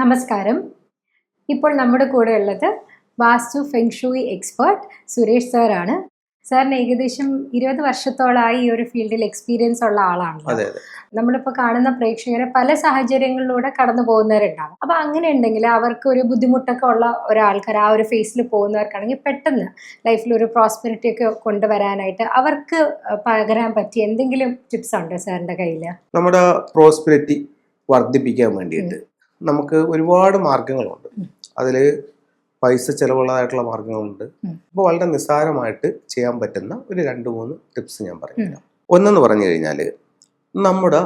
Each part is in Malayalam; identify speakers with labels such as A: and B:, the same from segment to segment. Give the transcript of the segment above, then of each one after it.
A: നമസ്കാരം. ഇപ്പോൾ നമ്മുടെ കൂടെ ഉള്ളത് വാസ്തു ഫെങ്ഷൂയി എക്സ്പേർട്ട് സുരേഷ് സാറാണ്. സാറിന് ഏകദേശം ഇരുപത് വർഷത്തോളമായി ഈ ഒരു ഫീൽഡിൽ എക്സ്പീരിയൻസ് ഉള്ള ആളാണല്ലോ. നമ്മളിപ്പോൾ കാണുന്ന പ്രേക്ഷകരെ പല സാഹചര്യങ്ങളിലൂടെ കടന്നു പോകുന്നവരുണ്ടാവും. അപ്പൊ അങ്ങനെ ഉണ്ടെങ്കിൽ അവർക്ക് ഒരു ബുദ്ധിമുട്ടൊക്കെ ഉള്ള ഒരാൾക്കാർ ആ ഒരു ഫേസിൽ പോകുന്നവർക്കാണെങ്കിൽ പെട്ടെന്ന് ലൈഫിൽ ഒരു പ്രോസ്പെരിറ്റി ഒക്കെ കൊണ്ടുവരാനായിട്ട് അവർക്ക് പകരാൻ പറ്റിയ എന്തെങ്കിലും ടിപ്സ് ഉണ്ടോ സാറിന്റെ കയ്യിൽ
B: നമ്മുടെ പ്രോസ്പെരിറ്റി വർദ്ധിപ്പിക്കാൻ വേണ്ടിയിട്ട്. നമുക്ക് ഒരുപാട് മാർഗങ്ങളുണ്ട്. അതിൽ പൈസ ചിലവുള്ളതായിട്ടുള്ള മാർഗങ്ങളുണ്ട്. അപ്പോൾ വളരെ നിസ്സാരമായിട്ട് ചെയ്യാൻ പറ്റുന്ന ഒരു രണ്ട് മൂന്ന് ടിപ്സ് ഞാൻ പറഞ്ഞുതരാം ഒന്നെന്ന് പറഞ്ഞു കഴിഞ്ഞാൽ നമ്മുടെ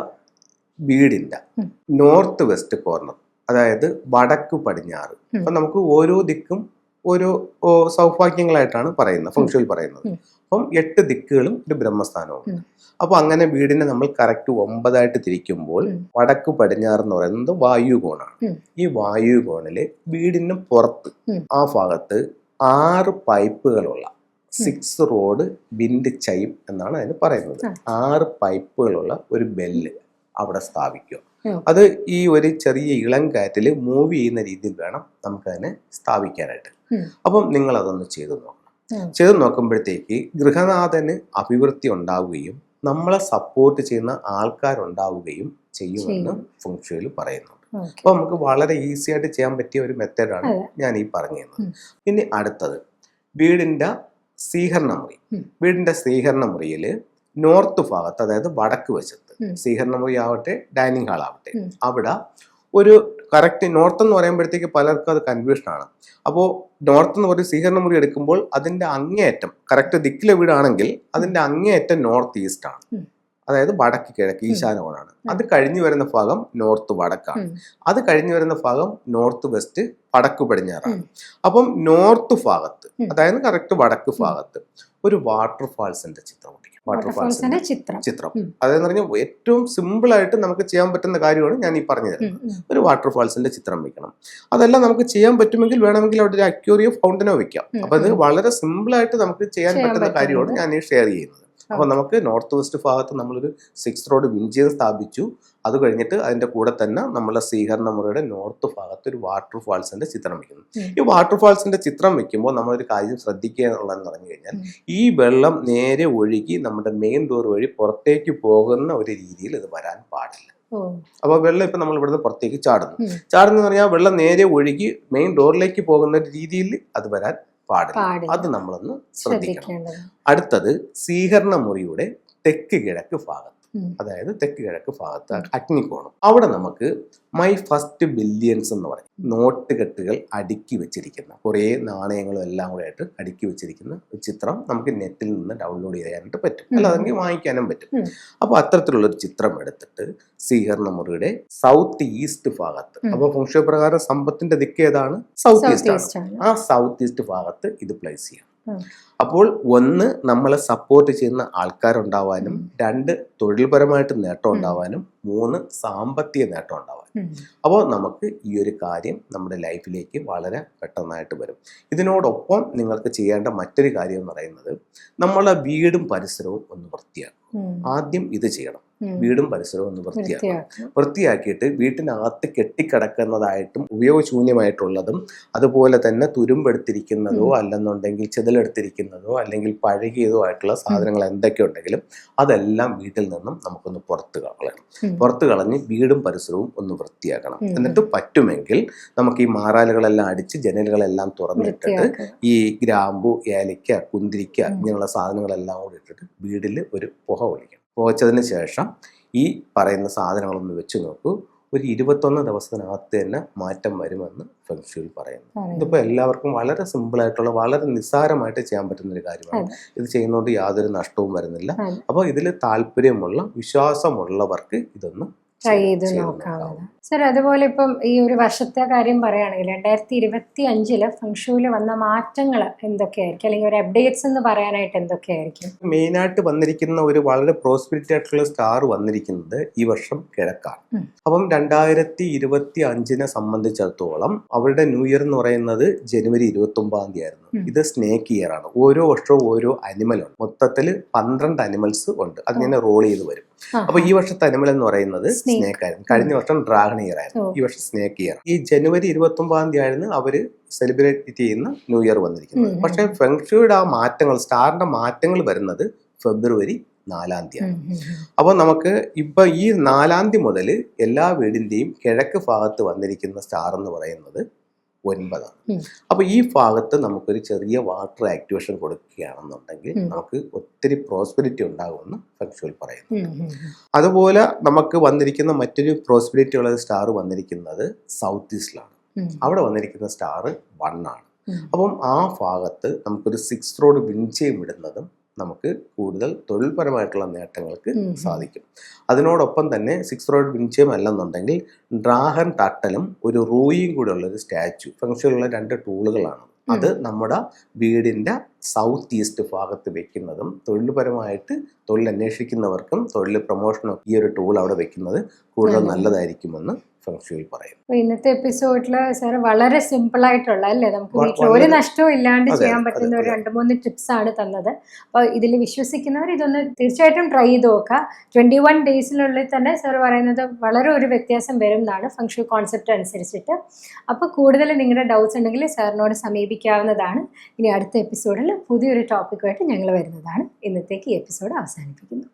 A: വീടിന്റെ.
B: നോർത്ത് വെസ്റ്റ് കോർണർ അതായത് വടക്ക് പടിഞ്ഞാറ്. അപ്പം നമുക്ക് ഓരോ ദിക്കും ഓരോ സൗഭാഗ്യങ്ങളായിട്ടാണ് പറയുന്നത് ഫംഗ്ഷനിൽ പറയുന്നത്. അപ്പം എട്ട് ദിക്കുകളും ഒരു ബ്രഹ്മസ്ഥാനവും.
A: അപ്പൊ
B: അപ്പോൾ അങ്ങനെ വീടിനെ നമ്മൾ കറക്റ്റ് ഒമ്പതായിട്ട് തിരിക്കുമ്പോൾ വടക്ക് പടിഞ്ഞാറ് എന്ന് പറയുന്നത് വായുകോണാണ്. ഈ വായുകോണിൽ വീടിന് പുറത്ത് ആ ഭാഗത്ത് ആറ് പൈപ്പുകളുള്ള സിക്സ് റോഡ് വിൻഡ് ചൈം എന്നാണ് അതിന് പറയുന്നത്. ആറ് പൈപ്പുകളുള്ള ഒരു ബെല്ല് അവിടെ സ്ഥാപിക്കുക അത് ഈ ഒരു ചെറിയ ഇളം കാറ്റിൽ മൂവ് ചെയ്യുന്ന രീതിയിൽ വേണം നമുക്കതിനെ സ്ഥാപിക്കാനായിട്ട്. അപ്പം നിങ്ങൾ അതൊന്ന് ചെയ്തു നോക്കണം
A: ഉം.
B: ചെയ്തു നോക്കുമ്പോഴത്തേക്ക് ഗൃഹനാഥന് അഭിവൃദ്ധി ഉണ്ടാവുകയും നമ്മളെ സപ്പോർട്ട് ചെയ്യുന്ന ആൾക്കാരുണ്ടാവുകയും ചെയ്യുമെന്ന്
A: ചെയ്യും.
B: ഫുങ്ഷയിൽ പറയുന്നുണ്ട്
A: അപ്പൊ
B: അപ്പോൾ നമുക്ക് വളരെ ഈസി ആയിട്ട് ചെയ്യാൻ പറ്റിയ ഒരു മെത്തേഡാണ്. ഞാൻ ഈ പറഞ്ഞു തന്നത് പിന്നെ അടുത്തത് വീടിന്റെ സ്വീകരണ മുറി. വീടിന്റെ സ്വീകരണ മുറിയിൽ നോർത്ത് ഭാഗത്ത് അതായത് വടക്ക് വശത്ത്. സ്വീകരണ മുറി ആവട്ടെ ഡൈനിങ് ഹാൾ ആവട്ടെ അവിടെ ഒരു കറക്റ്റ് നോർത്ത് എന്ന് പറയുമ്പോഴത്തേക്ക് പലർക്കും അത് കൺഫ്യൂഷൻ ആണ്. അപ്പോൾ നോർത്ത് എന്ന് പറയും സ്വീകരണ മുറി എടുക്കുമ്പോൾ അതിന്റെ അങ്ങേയറ്റം കറക്റ്റ് ദിക്കിലെ വീടാണെങ്കിൽ അതിന്റെ അങ്ങേയറ്റം നോർത്ത് ഈസ്റ്റ് ആണ്. അതായത് വടക്ക് കിഴക്ക് ഈശാനോടാണ് അത് കഴിഞ്ഞു വരുന്ന ഭാഗം നോർത്ത് വടക്കാണ്. അത് കഴിഞ്ഞു വരുന്ന ഭാഗം നോർത്ത് വെസ്റ്റ് വടക്ക് പടിഞ്ഞാറാണ്. അപ്പം നോർത്ത് ഭാഗത്ത് അതായത് കറക്റ്റ് വടക്ക് ഭാഗത്ത് ഒരു വാട്ടർഫാൾസിന്റെ ചിത്രം
A: വാട്ടർഫോൾസിന്റെ ചിത്രം.
B: ചിത്രം. അതെന്ന് പറഞ്ഞാൽ ഏറ്റവും സിമ്പിൾ ആയിട്ട് നമുക്ക് ചെയ്യാൻ പറ്റുന്ന കാര്യമാണ് ഞാൻ ഈ പറഞ്ഞു തരുന്നത്. ഒരു വാട്ടർഫാൾസിന്റെ ചിത്രം വെക്കണം. അതെല്ലാം നമുക്ക് ചെയ്യാൻ പറ്റുമെങ്കിൽ വേണമെങ്കിൽ അവിടെ ഒരു അക്യൂറിയോ ഫൗണ്ടനോ വെക്കാം. അപ്പൊ അത് വളരെ സിമ്പിൾ ആയിട്ട് നമുക്ക് ചെയ്യാൻ പറ്റുന്ന കാര്യമാണ് ഞാൻ ഈ ഷെയർ ചെയ്യുന്നത്. അപ്പൊ നമുക്ക് നോർത്ത് വെസ്റ്റ് ഭാഗത്ത് നമ്മളൊരു സിക്സ് റോഡ് വിഞ്ചിയം സ്ഥാപിച്ചു. അത് കഴിഞ്ഞിട്ട് അതിന്റെ കൂടെ തന്നെ നമ്മളെ സ്വീകരണ മുറയുടെ നോർത്ത് ഭാഗത്ത് ഒരു വാട്ടർ ഫാൾസിന്റെ ചിത്രം വെക്കുന്നു. ഈ വാട്ടർ ഫാൾസിന്റെ ചിത്രം വെക്കുമ്പോൾ നമ്മളൊരു കാര്യം ശ്രദ്ധിക്കുക എന്നുള്ളതെന്ന് പറഞ്ഞു കഴിഞ്ഞാൽ ഈ വെള്ളം നേരെ ഒഴുകി നമ്മുടെ മെയിൻ ഡോർ വഴി പുറത്തേക്ക് പോകുന്ന ഒരു രീതിയിൽ ഇത് വരാൻ പാടില്ല.
A: അപ്പൊ
B: അപ്പോൾ വെള്ളം ഇപ്പം നമ്മൾ ഇവിടുന്ന് പുറത്തേക്ക് ചാടുന്നു. ചാടുന്നു പറഞ്ഞാൽ വെള്ളം നേരെ ഒഴുകി മെയിൻ ഡോറിലേക്ക് പോകുന്ന രീതിയിൽ അത് വരാൻ പാടില്ല. അത് നമ്മളൊന്ന് ശ്രദ്ധിക്കണം അടുത്തത് സ്വീകരണ മുറിയുടെ തെക്ക് കിഴക്ക് ഭാഗത്ത്. അതായത് തെക്ക് കിഴക്ക് ഭാഗത്ത് അഗ്നികോണം അവിടെ നമുക്ക് മൈ ഫസ്റ്റ് ബില്യൻസ് എന്ന് പറയും. നോട്ട് കെട്ടുകൾ അടുക്കി വെച്ചിരിക്കുന്ന കുറേ നാണയങ്ങളും എല്ലാം കൂടെ ആയിട്ട് അടുക്കി വെച്ചിരിക്കുന്ന ചിത്രം നമുക്ക് നെറ്റിൽ നിന്ന് ഡൗൺലോഡ് ചെയ്യാനായിട്ട് പറ്റും. അല്ലാതെങ്കിൽ വാങ്ങിക്കാനും പറ്റും.
A: അപ്പൊ
B: അപ്പോൾ അത്തരത്തിലുള്ള ഒരു ചിത്രം എടുത്തിട്ട് സ്വീകരണ മുറിയുടെ സൗത്ത് ഈസ്റ്റ് ഭാഗത്ത്.
A: അപ്പൊ
B: അപ്പോൾ ഫംഗ്ഷൻ പ്രകാരം സമ്പത്തിന്റെ ദിക്ക് ഏതാണ്? സൗത്ത് ഈസ്റ്റ് ആണ്. ആ സൗത്ത് ഈസ്റ്റ് ഭാഗത്ത് ഇത് പ്ലേസ് ചെയ്യാം. അപ്പോൾ ഒന്ന് നമ്മളെ സപ്പോർട്ട് ചെയ്യുന്ന ആൾക്കാരുണ്ടാവാനും രണ്ട് തൊഴിൽപരമായിട്ട് നേട്ടം ഉണ്ടാവാനും മൂന്ന് സാമ്പത്തിക നേട്ടം ഉണ്ടാവാനും. അപ്പോൾ നമുക്ക് ഈ ഒരു കാര്യം നമ്മുടെ ലൈഫിലേക്ക് വളരെ പെട്ടെന്നായിട്ട് വരും. ഇതിനോടൊപ്പം നിങ്ങൾക്ക് ചെയ്യേണ്ട മറ്റൊരു കാര്യം എന്ന് പറയുന്നത് നമ്മളെ വീടും പരിസരവും ഒന്ന് വൃത്തിയാക്കും ആദ്യം ഇത് ചെയ്യണം. വീടും പരിസരവും ഒന്ന് വൃത്തിയാക്കണം വൃത്തിയാക്കിയിട്ട് വീട്ടിനകത്ത് കെട്ടിക്കിടക്കുന്നതായിട്ടും ഉപയോഗശൂന്യമായിട്ടുള്ളതും അതുപോലെ തന്നെ തുരുമ്പെടുത്തിരിക്കുന്നതോ
A: അല്ലെന്നുണ്ടെങ്കിൽ
B: അല്ലെന്നുണ്ടെങ്കിൽ ചെതിലെടുത്തിരിക്കുന്നതോ അല്ലെങ്കിൽ പഴകിയതോ ആയിട്ടുള്ള സാധനങ്ങൾ എന്തൊക്കെ ഉണ്ടെങ്കിലും അതെല്ലാം വീട്ടിൽ നിന്നും നമുക്കൊന്ന് പുറത്ത് കളയണം. പുറത്ത് കളഞ്ഞ് വീടും പരിസരവും ഒന്ന് വൃത്തിയാക്കണം. എന്നിട്ട് പറ്റുമെങ്കിൽ നമുക്ക് ഈ മാറാലുകളെല്ലാം അടിച്ച് ജനലുകളെല്ലാം തുറന്നിട്ടിട്ട് ഈ ഗ്രാമ്പു ഏലയ്ക്ക കുന്തിരിക്ക. ഇങ്ങനെയുള്ള സാധനങ്ങളെല്ലാം കൂടി ഇട്ടിട്ട് വീടിൽ ഒരു പുക ഒളിക്കണം പുകച്ചതിന് ശേഷം ഈ പറയുന്ന സാധനങ്ങളൊന്ന് വെച്ച് നോക്കൂ. ഒരു ഇരുപത്തൊന്ന് ദിവസത്തിനകത്ത് തന്നെ മാറ്റം വരുമെന്ന് ഫെങ്ഷുയിൽ പറയുന്നു. ഇതിപ്പോൾ എല്ലാവർക്കും വളരെ സിമ്പിളായിട്ടുള്ള വളരെ നിസ്സാരമായിട്ട് ചെയ്യാൻ പറ്റുന്ന ഒരു കാര്യമാണ്. ഇത് ചെയ്യുന്നതുകൊണ്ട് യാതൊരു നഷ്ടവും വരുന്നില്ല അപ്പോൾ ഇതിൽ താല്പര്യമുള്ള വിശ്വാസമുള്ളവർക്ക് ഇതൊന്ന്
A: ട്രൈ ചെയ്ത് നോക്കാവുന്നത് സർ അതുപോലെ ഇപ്പം ഈ ഒരു വർഷത്തെ കാര്യം പറയുകയാണെങ്കിൽ രണ്ടായിരത്തി ഇരുപത്തി അഞ്ചിൽ ഫംഗ്ഷൂൽ വന്ന മാറ്റങ്ങൾ എന്തൊക്കെയായിരിക്കും? അല്ലെങ്കിൽ ഒരു അപ്ഡേറ്റ്സ് എന്ന് പറയാനായിട്ട് എന്തൊക്കെയായിരിക്കും?
B: മെയിനായിട്ട് വന്നിരിക്കുന്ന ഒരു വളരെ പ്രോസ്പിരിറ്റി ആയിട്ടുള്ള സ്റ്റാർ വന്നിരിക്കുന്നത് ഈ വർഷം കിഴക്കാണ്. അപ്പം രണ്ടായിരത്തി ഇരുപത്തി അഞ്ചിനെ സംബന്ധിച്ചിടത്തോളം അവരുടെ ന്യൂ ഇയർ എന്ന് പറയുന്നത് ജനുവരി ഇരുപത്തി ഒമ്പതാം തീയതി ആയിരുന്നു ഇത് സ്നേക്ക് ഇയർ ആണ് ഓരോ വർഷവും ഓരോ അനിമൽ ഉണ്ട് മൊത്തത്തിൽ പന്ത്രണ്ട് അനിമൽസ് ഉണ്ട്. അതിങ്ങനെ റോൾ ചെയ്ത് വരും. അപ്പൊ ഈ വർഷത്തെ അനിമൽ എന്ന് പറയുന്നത്. സ്നേക്ക് ആയിരുന്നു കഴിഞ്ഞ വർഷം ഡ്രാഗൺ ഇയർ ആയിരുന്നു. ഈ വർഷം സ്നേക്ക് ഇയർ ഈ ജനുവരി ഇരുപത്തി ഒമ്പതാം തീയതി ആയിരുന്നു അവർ സെലിബ്രേറ്റ് ചെയ്യുന്ന ന്യൂ ഇയർ വന്നിരിക്കുന്നത്. പക്ഷെ ഫെങ്ഷുയുടെ ആ മാറ്റങ്ങൾ സ്റ്റാറിന്റെ മാറ്റങ്ങൾ വരുന്നത് ഫെബ്രുവരി നാലാം തീയതി. അപ്പോൾ നമുക്ക് ഇപ്പൊ ഈ നാലാം തീയതി മുതൽ എല്ലാ വീടിന്റെയും കിഴക്ക് ഭാഗത്ത് വന്നിരിക്കുന്ന സ്റ്റാർ എന്ന് പറയുന്നത് ഒൻപതാണ്.
A: അപ്പോൾ
B: അപ്പൊ ഈ ഭാഗത്ത് നമുക്കൊരു ചെറിയ വാട്ടർ ആക്ടിവേഷൻ കൊടുക്കുകയാണെന്നുണ്ടെങ്കിൽ നമുക്ക് ഒത്തിരി പ്രോസ്പെരിറ്റി ഉണ്ടാകുമെന്ന് ഫെങ്ഷുവൽ പറയുന്നു. അതുപോലെ നമുക്ക് വന്നിരിക്കുന്ന മറ്റൊരു പ്രോസ്പെരിറ്റി ഉള്ള സ്റ്റാർ വന്നിരിക്കുന്നത് സൗത്ത് ഈസ്റ്റിലാണ് അവിടെ വന്നിരിക്കുന്ന സ്റ്റാർ വൺ ആണ്.
A: ഉം.
B: അപ്പം ആ ഭാഗത്ത് നമുക്കൊരു സിക്സ് റോഡ് വിൻചയും ഇടുന്നതും നമുക്ക് കൂടുതൽ തൊഴിൽപരമായിട്ടുള്ള നേട്ടങ്ങൾക്ക് സാധിക്കും. അതിനോടൊപ്പം തന്നെ സിക്സ് റോഡ് വിൻചയം അല്ലെന്നുണ്ടെങ്കിൽ ഡ്രാഹൻ തട്ടലും ഒരു റൂയും കൂടെ ഉള്ള ഒരു സ്റ്റാച്ചു ഫംഗ്ഷനുള്ള രണ്ട് ടൂളുകളാണ് അത് നമ്മുടെ വീടിന്റെ സൗത്ത് ഈസ്റ്റ് ഭാഗത്ത് വെക്കുന്നതും തൊഴിൽപരമായിട്ട് തൊഴിൽ അന്വേഷിക്കുന്നവർക്കും തൊഴിൽ പ്രൊമോഷനും ഈ ഒരു ടൂൾ അവിടെ വെക്കുന്നത് കൂടുതൽ
A: നല്ലത്.
B: നല്ലതായിരിക്കുമെന്ന് ഫംഗ്ഷനിൽ പറയും.
A: അപ്പൊ ഇന്നത്തെ എപ്പിസോഡിൽ സാർ വളരെ സിമ്പിൾ ആയിട്ടുള്ള അല്ലേ? നമുക്ക് വീട്ടിൽ ഒരു നഷ്ടവും ഇല്ലാണ്ട് ചെയ്യാൻ പറ്റുന്ന ഒരു. രണ്ട് മൂന്ന് ടിപ്സ് ആണ് തന്നത്. അപ്പോൾ ഇതിൽ വിശ്വസിക്കുന്നവർ ഇതൊന്ന് തീർച്ചയായിട്ടും ട്രൈ ചെയ്ത് നോക്കുക. ട്വന്റി വൺ ഡേയ്സിനുള്ളിൽ തന്നെ സാർ പറയുന്നത് വളരെ ഒരു വ്യത്യാസം വരും എന്നാണ് ഫംഗ്ഷൻ കോൺസെപ്റ്റ് അനുസരിച്ചിട്ട്. അപ്പോൾ കൂടുതൽ നിങ്ങളുടെ ഡൗട്ട്സ് ഉണ്ടെങ്കിൽ സാറിനോട് സമീപിക്കാവുന്നതാണ്. ഇനി അടുത്ത എപ്പിസോഡിൽ പുതിയൊരു ടോപ്പിക്കുമായിട്ട് ഞങ്ങൾ വരുന്നതാണ്. ഇന്നത്തേക്ക് ഈ എപ്പിസോഡ് അവസാനിപ്പിക്കുന്നു.